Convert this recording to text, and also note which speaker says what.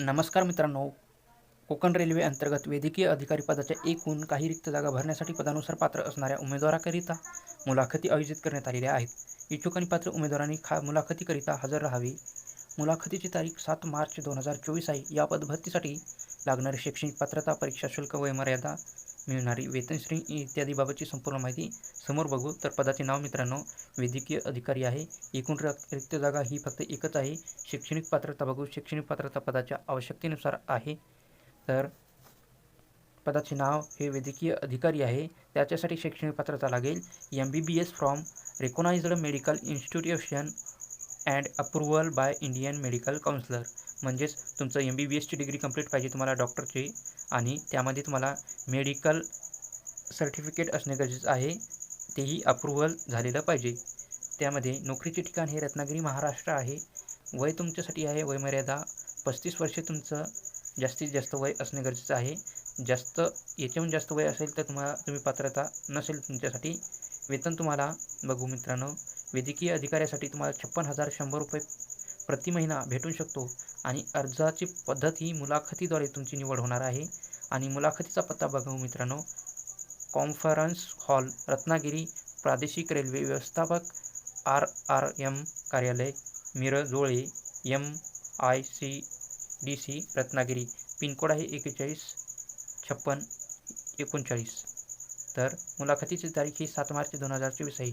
Speaker 1: नमस्कार मित्रांनो. कोकण रेल्वे अंतर्गत वैद्यकीय अधिकारी पदाच्या एकूण काही रिक्त जागा भरण्यासाठी पदानुसार पात्र असणाऱ्या उमेदवाराकरिता मुलाखती आयोजित करण्यात आलेल्या आहेत. इच्छुक आणि पात्र उमेदवारांनी खा मुलाखतीकरिता हजर राहावी. मुलाखतीची तारीख सात मार्च दोन हजार चोवीस आहे. या पदभरतीसाठी लागणारी शैक्षणिक पात्रता परीक्षा शुल्क वयमर्यादा मिळणारी वेतनश्री इत्यादीबाबतची संपूर्ण माहिती समोर बघू. तर पदाचे नाव मित्रांनो वैद्यकीय अधिकारी आहे. एकूण रिक्त जागा ही फक्त एकच आहे. शैक्षणिक पात्रता बघू. शैक्षणिक पात्रता पदाच्या आवश्यकतेनुसार आहे. तर पदाचे नाव हे वैद्यकीय अधिकारी आहे. त्याच्यासाठी शैक्षणिक पात्रता लागेल. M B B S from recognised medical institution and approval by Indian medical councillor. म्हणजेच तुमचं एम बी बी एसची डिग्री कंप्लीट पाहिजे तुम्हाला डॉक्टरची आणि त्यामध्ये तुम्हाला मेडिकल सर्टिफिकेट असणे गरजेचं आहे तेही अप्रुव्हल झालेलं पाहिजे. त्यामध्ये नोकरीचे ठिकाण हे रत्नागिरी महाराष्ट्र आहे. वय तुमच्यासाठी आहे वयमर्यादा. पस्तीस वर्षे तुमचं जास्तीत जास्त वय असणे गरजेचं आहे. जास्त याच्याहून जास्त वय असेल तर तुम्हाला तुम्ही पात्रता नसेल तुमच्यासाठी वेतन तुम्हाला बघू मित्रांनो. वैद्यकीय अधिकाऱ्यासाठी तुम्हाला छप्पन हजार शंभर रुपये प्रति महिना भेटू शकतो आणि अर्जाची पद्धत ही मुलाखतीद्वारे तुमची निवड होणार आहे. आणि मुलाखतीचा पत्ता बघू हो मित्रांनो. कॉन्फरन्स हॉल रत्नागिरी प्रादेशिक रेल्वे व्यवस्थापक आर आर एम कार्यालय Mirjole M I C D C Ratnagiri pincode आहे एकेचाळीस छप्पन एकोणचाळीस. तर मुलाखतीची तारीख ही सात मार्च दोन हजार चोवीस आहे.